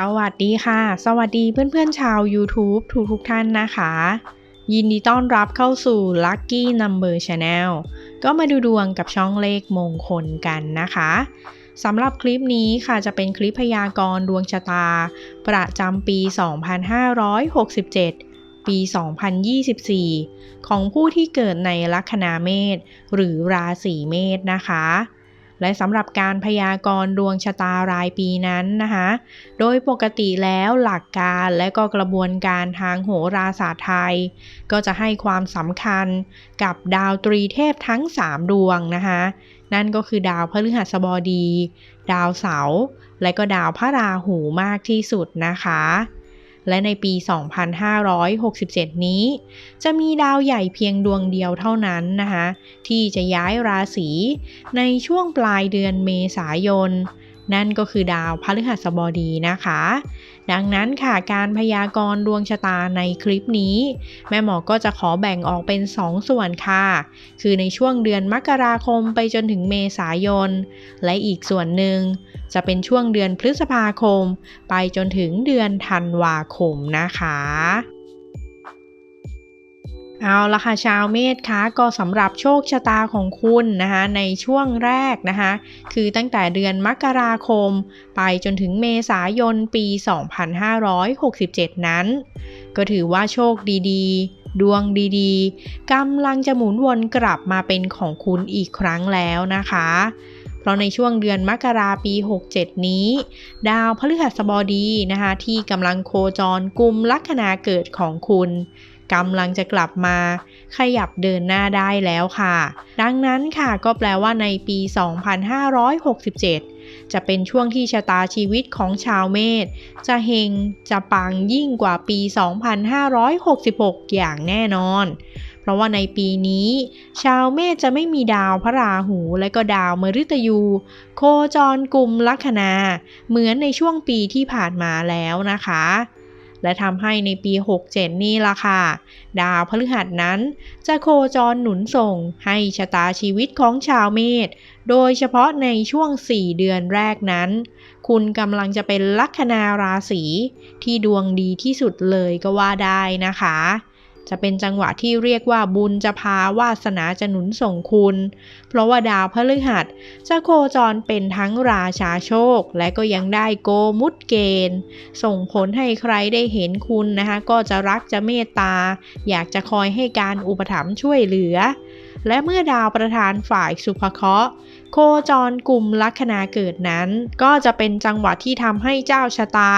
สวัสดีค่ะ สวัสดีเพื่อนๆชาว YouTube ทุกทุกๆท่านนะคะ ยินดีต้อนรับเข้าสู่ Lucky Number Channel ก็มาดูดวงกับช่องเลขมงคลกันนะคะสำหรับคลิปนี้ค่ะจะเป็นคลิปพยากรณ์ดวงชะตา ประจำปี 2567 ปี 2024 ของผู้ที่เกิดในลัคนาเมษหรือราศีเมษนะคะ และสำหรับการพยากรณ์ดวงชะตารายปีนั้นนะคะ โดยปกติแล้วหลักการและก็กระบวนการทางโหราศาสตร์ไทย ก็จะให้ความสำคัญกับดาวตรีเทพทั้ง 3 ดวงนะคะ นั่นก็คือดาวพฤหัสบดี ดาวเสาร์และก็ดาวพระราหูมากที่สุดนะคะ และในปี 2567 นี้ จะมีดาวใหญ่เพียงดวงเดียวเท่านั้นนะคะ ที่จะย้ายราศีในช่วงปลายเดือนเมษายน นั่นก็คือดาวพฤหัสบดีนะคะ ดังนั้นค่ะการพยากรณ์ดวงชะตาในคลิปนี้ แม่หมอก็จะขอแบ่งออกเป็น 2 ส่วนค่ะ คือในช่วงเดือนมกราคมไปจนถึงเมษายน และอีกส่วนหนึ่งจะเป็นช่วงเดือนพฤษภาคม ไปจนถึงเดือนธันวาคมนะคะ เอาละค่ะชาวเมษคะก็สำหรับโชคชะตาของคุณนะคะในช่วงแรกนะคะคือตั้งแต่เดือนมกราคม ไปจนถึงเมษายนปี 2567 นั้น ก็ถือว่าโชคดีๆ ดวงดีๆกำลังจะหมุนวนกลับมาเป็นของคุณอีกครั้งแล้วนะคะ เพราะในช่วงเดือนมกราปี 67 นี้ ดาวพฤหัสบดีนะคะที่กำลังโคจรกลุ่มลัคนาเกิดของคุณ กำลังจะกลับมา ขยับเดินหน้าได้แล้วค่ะ ดังนั้นค่ะก็แปลว่าในปี 2567 จะเป็นช่วงที่ชะตาชีวิตของชาวเมษจะเฮงจะปังยิ่งกว่าปี 2566 อย่างแน่นอน เพราะว่าในปีนี้ ชาวเมษจะไม่มีดาวพระราหูและก็ดาวมฤตยู โคจรกลุ่มลัคนา เหมือนในช่วงปีที่ผ่านมาแล้วนะคะ และทำให้ในปี 67 นี่ล่ะค่ะ ดาวพฤหัสนั้น จะโคจรหนุนส่งให้ชะตาชีวิตของชาวเมษโดยเฉพาะในช่วง 4 เดือนแรกนั้น คุณกำลังจะเป็นลัคนาราศีที่ดวงดีที่สุดเลยก็ว่าได้นะคะ จะเป็นจังหวะที่เรียกว่าบุญจะพาวาสนาจะหนุนส่งคุณ เพราะว่าดาวพฤหัสจะโคจรเป็นทั้งราชาโชค และก็ยังได้โกมุตเกณฑ์ ส่งผลให้ใครได้เห็นคุณนะคะ ก็จะรักจะเมตตา อยากจะคอยให้การอุปถัมภ์ช่วยเหลือ และเมื่อดาวประธานฝ่ายสุภเคราะห์ โคจรกลุ่มลัคนาเกิดนั้น ก็จะเป็นจังหวะที่ทำให้เจ้าชะตา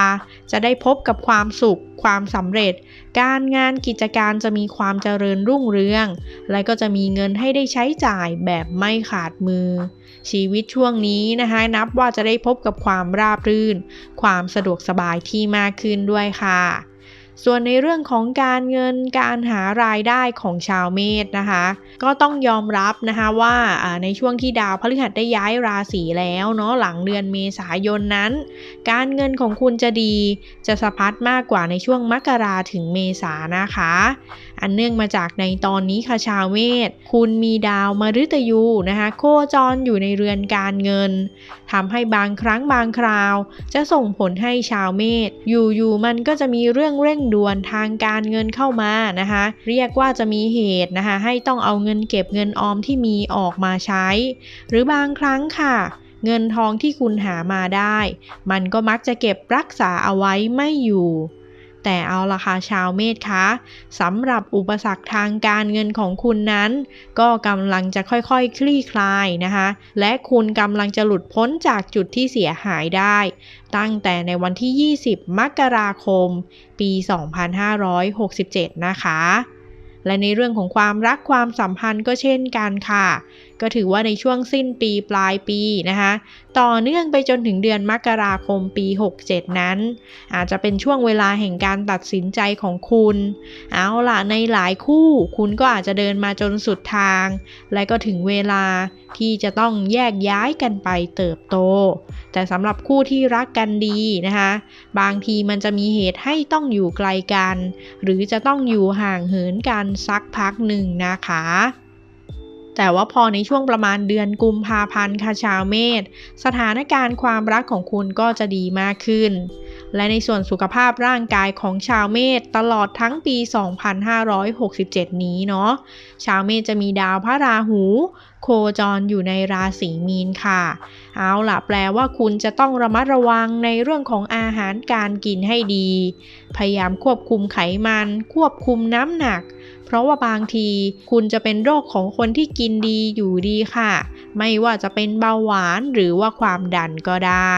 จะได้พบกับความสุข ความสำเร็จ การงานกิจการจะมีความเจริญรุ่งเรือง และก็จะมีเงินให้ได้ใช้จ่ายแบบไม่ขาดมือ ชีวิตช่วงนี้นะคะนับว่าจะได้พบกับความราบรื่น ความสะดวกสบายที่มากขึ้นด้วยค่ะ ส่วนในเรื่องของการเงินการหารายได้ของชาวเมษนะคะ ก็ต้องยอมรับนะคะว่าในช่วงที่ดาวพฤหัสได้ย้ายราศีแล้วเนาะหลังเดือนเมษายนนั้น การเงินของคุณจะดีจะสะพัดมากกว่าในช่วงมกราถึงเมษานะคะ อันเนื่องมาจากในตอนนี้ค่ะชาวเมษคุณมีดาวมฤตยูนะคะโคจรอยู่ในเรือนการเงินทำให้บางครั้งบางคราว จะส่งผลให้ชาวเมษอยู่ๆมันก็จะมีเรื่องเร่งด่วนทางการเงินเข้ามานะคะเรียกว่าจะมีเหตุนะคะให้ต้องเอาเงินเก็บเงินออมที่มีออกมาใช้ หรือบางครั้งค่ะเงินทองที่คุณหามาได้ มันก็มักจะเก็บรักษาเอาไว้ไม่อยู่ แต่เอาละค่ะชาวเมษคะสำหรับอุปสรรคทางการเงินของคุณนั้น ก็กำลังจะค่อยๆคคลี่คลายนะคะ และคุณกำลังจะหลุดพ้นจากจุดที่เสียหายได้ ตั้งแต่ในวันที่ 20 มกราคม ปี 2567 นะคะ และในเรื่องของความรักความสัมพันธ์ก็เช่นกันค่ะ ก็ถือว่าในช่วงสิ้นปีปลายปีนะคะ ต่อเนื่องไปจนถึงเดือนมกราคมปี 67 นั้น อาจจะเป็นช่วงเวลาแห่งการตัดสินใจของคุณ เอาล่ะในหลายคู่คุณก็อาจจะเดินมาจนสุดทาง และก็ถึงเวลาที่จะต้องแยกย้ายกันไปเติบโต แต่สำหรับคู่ที่รักกันดีนะคะ บางทีมันจะมีเหตุให้ต้องอยู่ไกลกัน หรือจะต้องอยู่ห่างเหินกันสักพักหนึ่งนะคะ แต่ว่าพอในช่วงประมาณเดือนกุมภาพันธ์ค่ะชาวเมษสถานการณ์ความรักของคุณก็จะดีมากขึ้น และในส่วนสุขภาพร่างกายของชาวเมษตลอดทั้งปี 2567 นี้เนาะชาวเมษจะมีดาวพระราหู โคจรอยู่ในราศีมีนค่ะ เอาล่ะแปลว่าคุณจะต้องระมัดระวังในเรื่องของอาหารการกินให้ดี พยายามควบคุมไขมัน ควบคุมน้ำหนัก เพราะว่าบางทีคุณจะเป็นโรคของคนที่กินดีอยู่ดีค่ะ ไม่ว่าจะเป็นเบาหวานหรือว่าความดันก็ได้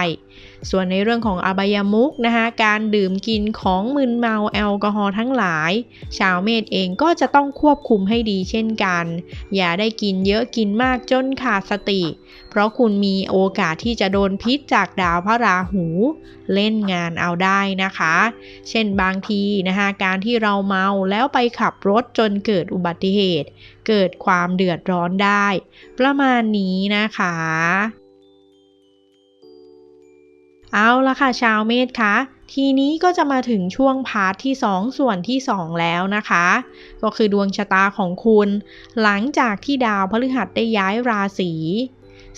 ส่วนในเรื่องของอบายมุกนะคะการดื่มกินของมึนเมาแอลกอฮอล์ทั้งหลาย ชาวเมษเองก็จะต้องควบคุมให้ดีเช่นกัน อย่าได้กินเยอะกินมากจนขาดสติ เพราะคุณมีโอกาสที่จะโดนพิษจากดาวพระราหู เล่นงานเอาได้นะคะ เช่นบางทีนะคะการที่เราเมาแล้วไปขับรถจนเกิดอุบัติเหตุ เกิดความเดือดร้อนได้ ประมาณนี้นะคะ เอาละค่ะชาวเมษคะทีนี้ก็จะมาถึงช่วงพาร์ทที่ 2 ส่วนที่ 2 แล้วนะคะ ก็คือดวงชะตาของคุณ หลังจากที่ดาวพฤหัสได้ย้ายราศี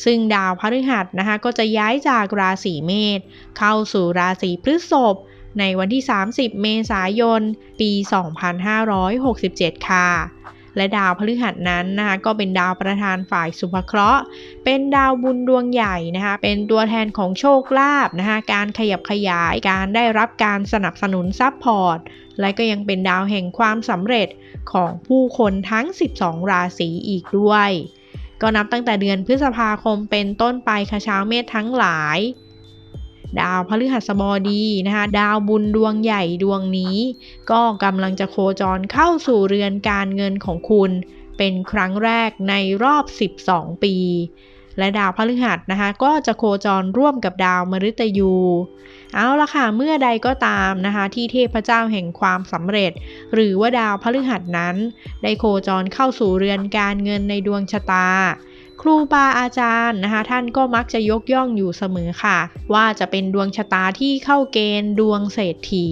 ซึ่งดาวพฤหัสนะคะก็จะย้ายจากราศีเมษเข้าสู่ราศีพฤษภในวันที่ 30 เมษายน ปี 2567 ค่ะ และดาวพฤหัสนั้นนะคะก็เป็นดาวประธานฝ่ายสุภเคราะห์ เป็นดาวบุญดวงใหญ่นะคะเป็นตัวแทนของโชคลาภนะคะการขยับขยายการได้รับการสนับสนุนซัพพอร์ตและก็ยังเป็นดาวแห่งความสำเร็จของผู้คนทั้ง 12 ราศีอีกด้วย ก็นับตั้งแต่เดือนพฤษภาคมเป็นต้นไปค่ะชาวเมษทั้งหลาย ดาวพฤหัสบดีนะคะ ดาวบุญดวงใหญ่ดวงนี้ ก็กำลังจะโคจรเข้าสู่เรือนการเงินของคุณ เป็นครั้งแรกในรอบ 12 ปี และดาวพฤหัสนะคะ ก็จะโคจรร่วมกับดาวมฤตยู เอาละค่ะ เมื่อใดก็ตามนะคะ ที่เทพเจ้าแห่งความสำเร็จ หรือว่าดาวพฤหัสนั้น ได้โคจรเข้าสู่เรือนการเงินในดวงชะตา ครูบาอาจารย์นะคะ ท่านก็มักจะยกย่องอยู่เสมอค่ะ ว่าจะเป็นดวงชะตาที่เข้าเกณฑ์ดวงเศรษฐี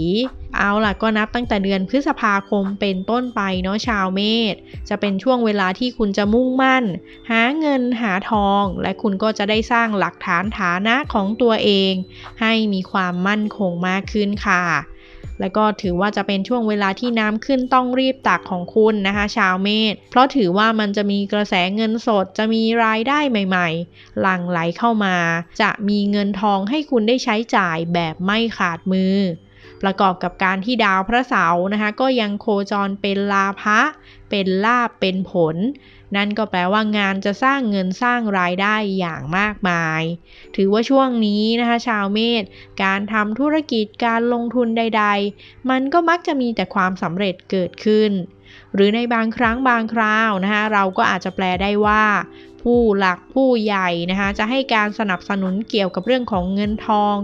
เอาล่ะก็นับตั้งแต่เดือนพฤษภาคมเป็นต้นไปเนาะชาวเมษจะเป็นช่วงเวลาที่คุณจะมุ่งมั่น หาเงินหาทอง และคุณก็จะได้สร้างหลักฐานฐานะของตัวเอง ให้มีความมั่นคงมากขึ้นค่ะ และก็ถือว่าจะเป็นช่วงเวลาที่น้ำขึ้นต้องรีบตักของคุณนะคะ ชาวเมษเพราะถือว่ามันจะมีกระแสเงินสดจะมีรายได้ใหม่ๆ หลั่งไหลเข้ามา จะมีเงินทองให้คุณได้ใช้จ่ายแบบไม่ขาดมือ ประกอบกับการที่ดาวพระเสาร์นะคะ ก็ยังโคจรเป็นลาภะเป็นลาบเป็นผล นั่นก็แปลว่างานจะสร้างเงินสร้างรายได้อย่างมากมาย ถือว่าช่วงนี้นะคะ ชาวเมษการทำธุรกิจการลงทุนใด ๆ มันก็มักจะมีแต่ความสำเร็จเกิดขึ้น หรือในบางครั้งบางคราวนะคะเราก็อาจจะแปลได้ว่าผู้หลักผู้ใหญ่นะคะจะให้การสนับสนุนเกี่ยวกับเรื่องของเงินทอง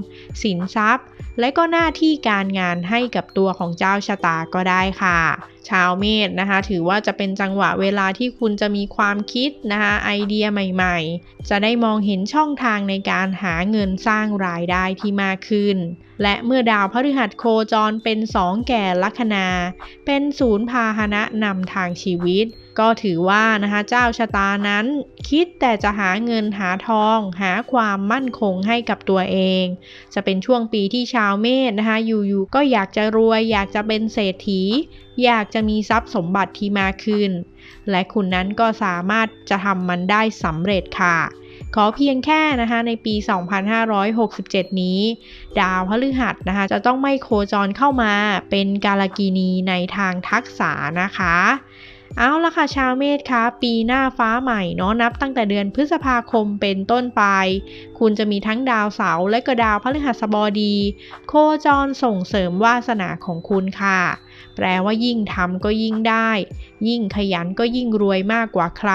สินทรัพย์ และก็หน้าที่การงานให้กับตัวของเจ้าชะตาก็ได้ค่ะ ชาวเมษนะคะ ถือว่าจะเป็นจังหวะเวลาที่คุณจะมีความคิดนะคะไอเดียใหม่ๆ จะได้มองเห็นช่องทางในการหาเงินสร้างรายได้ที่มากขึ้น และเมื่อดาวพฤหัสโคจรเป็นสองแก่ลัคนา เป็นศูนย์พาหนะนำทางชีวิต ก็ถือว่านะคะเจ้าชะตานั้น คิดแต่จะหาเงินหาทอง หาความมั่นคงให้กับตัวเอง จะเป็นช่วงปีที่ชาวเมษนะคะอยู่ๆก็อยากจะรวยอยากจะเป็นเศรษฐี อยากจะมีทรัพย์สมบัติที่มากขึ้น และคุณนั้นก็สามารถจะทำมันได้สำเร็จค่ะ ขอเพียงแค่นะคะในปี 2567 นี้ ดาวพฤหัสนะคะจะต้องไม่โคจรเข้ามาเป็นกาลกินีในทางทักษะนะคะ เอาละค่ะชาวเมษคะปีหน้าฟ้าใหม่เนาะนับตั้งแต่เดือนพฤษภาคมเป็นต้นไป คุณจะมีทั้งดาวเสาร์และก็ดาวพฤหัสบดี โคจรส่งเสริมวาสนาของคุณค่ะ แปลว่ายิ่งทำก็ยิ่งได้ ยิ่งขยันก็ยิ่งรวยมากกว่าใคร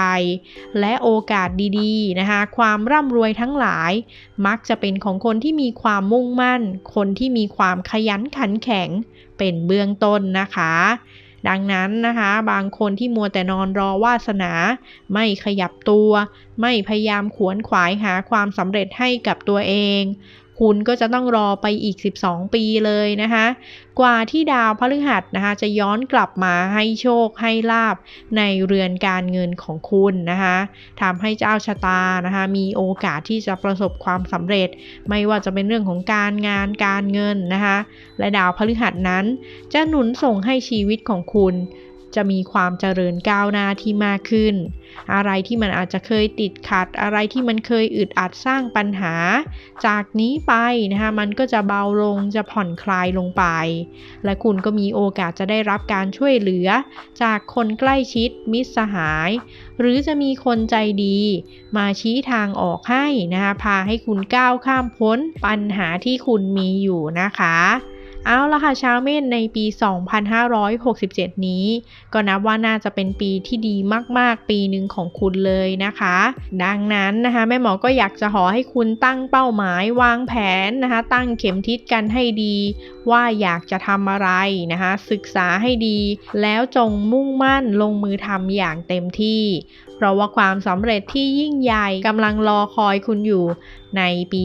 และโอกาสดีๆนะคะ ความร่ำรวยทั้งหลาย มักจะเป็นของคนที่มีความมุ่งมั่น คนที่มีความขยันขันแข็งเป็นเบื้องต้นนะคะ ดังนั้นนะคะ บางคนที่มัวแต่นอนรอวาสนา ไม่ขยับตัว ไม่พยายามขวนขวายหาความสำเร็จให้กับตัวเอง คุณก็จะต้องรอไปอีก 12 ปีเลยนะคะ กว่าที่ดาวพฤหัสนะคะ จะย้อนกลับมาให้โชคให้ลาบในเรือนการเงินของคุณนะคะทำให้เจ้าชะตานะคะ มีโอกาสที่จะประสบความสำเร็จ ไม่ว่าจะเป็นเรื่องของการงานการเงินนะคะ และดาวพฤหัสนั้น จะหนุนส่งให้ชีวิตของคุณ จะมีความเจริญก้าวหน้าที่มากขึ้น อะไรที่มันอาจจะเคยติดขัด อะไรที่มันเคยอึดอัดสร้างปัญหา จากนี้ไปนะคะมันก็จะเบาลงจะผ่อนคลายลงไป และคุณก็มีโอกาสจะได้รับการช่วยเหลือ จากคนใกล้ชิดมิตรสหาย หรือจะมีคนใจดี มาชี้ทางออกให้นะคะพาให้คุณก้าวข้ามพ้นปัญหาที่คุณมีอยู่นะคะ เอาละค่ะชาวเมษในปี 2567 นี้ ก็นับว่าน่าจะเป็นปีที่ดีมาก ๆ ปีหนึ่งของคุณเลยนะคะ ดังนั้นนะคะแม่หมอก็อยากจะขอให้คุณตั้งเป้าหมายวางแผนนะคะ ตั้งเข็มทิศกันให้ดี ว่าอยากจะทำอะไรนะคะ ศึกษาให้ดี แล้วจงมุ่งมั่นลงมือทำอย่างเต็มที่ เพราะว่าความสำเร็จที่ยิ่งใหญ่กำลังรอคอยคุณอยู่ในปี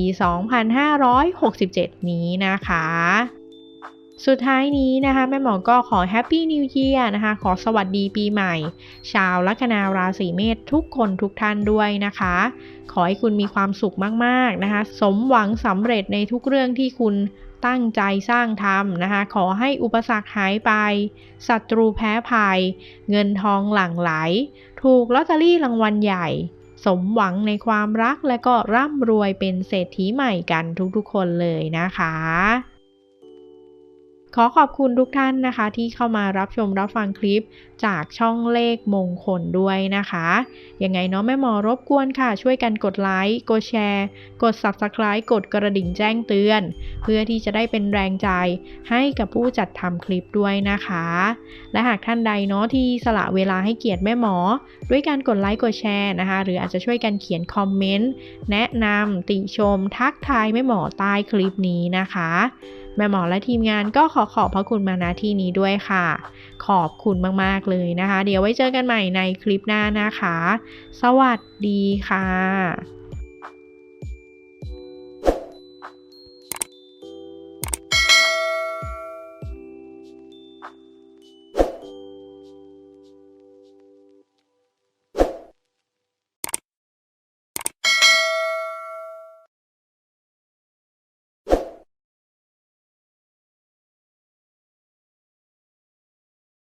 2567 นี้นะคะ สุดท้ายนี้นะคะ แม่หมอก็ขอแฮปปี้นิวเยียร์นะคะ ขอสวัสดีปีใหม่ ชาวลัคนาราศีเมษทุกคนทุกท่านด้วยนะคะ ขอให้คุณมีความสุขมากๆนะคะ สมหวังสำเร็จในทุกเรื่องที่คุณตั้งใจสร้างทำนะคะ ขอให้อุปสรรคหายไปศัตรูแพ้ภัย เงินทองหลั่งไหล ถูกลอตเตอรี่รางวัลใหญ่ สมหวังในความรักและก็ร่ำรวยเป็นเศรษฐีใหม่กันทุกๆคนเลยนะคะ ขอขอบคุณทุกท่านนะคะ ที่เข้ามารับชมรับฟังคลิปจากช่องเลขมงคลด้วยนะคะ ยังไงเนาะแม่หมอรบกวนค่ะ ช่วยกันกดไลค์กดแชร์ กด Subscribe กดกระดิ่งแจ้งเตือน เพื่อที่จะได้เป็นแรงใจให้กับผู้จัดทำคลิปด้วยนะคะ และหากท่านใดเนาะที่สละเวลาให้เกียรติแม่หมอ ด้วยการกดไลค์กดแชร์นะคะ หรืออาจจะช่วยกันเขียนคอมเมนต์แนะนำติชม ทักทายแม่หมอใต้คลิปนี้นะคะ แม่หมอและทีมงานก็ขอขอบพระคุณมาณที่นี้ด้วยค่ะ ขอบคุณมากๆเลยนะคะ เดี๋ยวไว้เจอกันใหม่ในคลิปหน้านะคะ สวัสดีค่ะ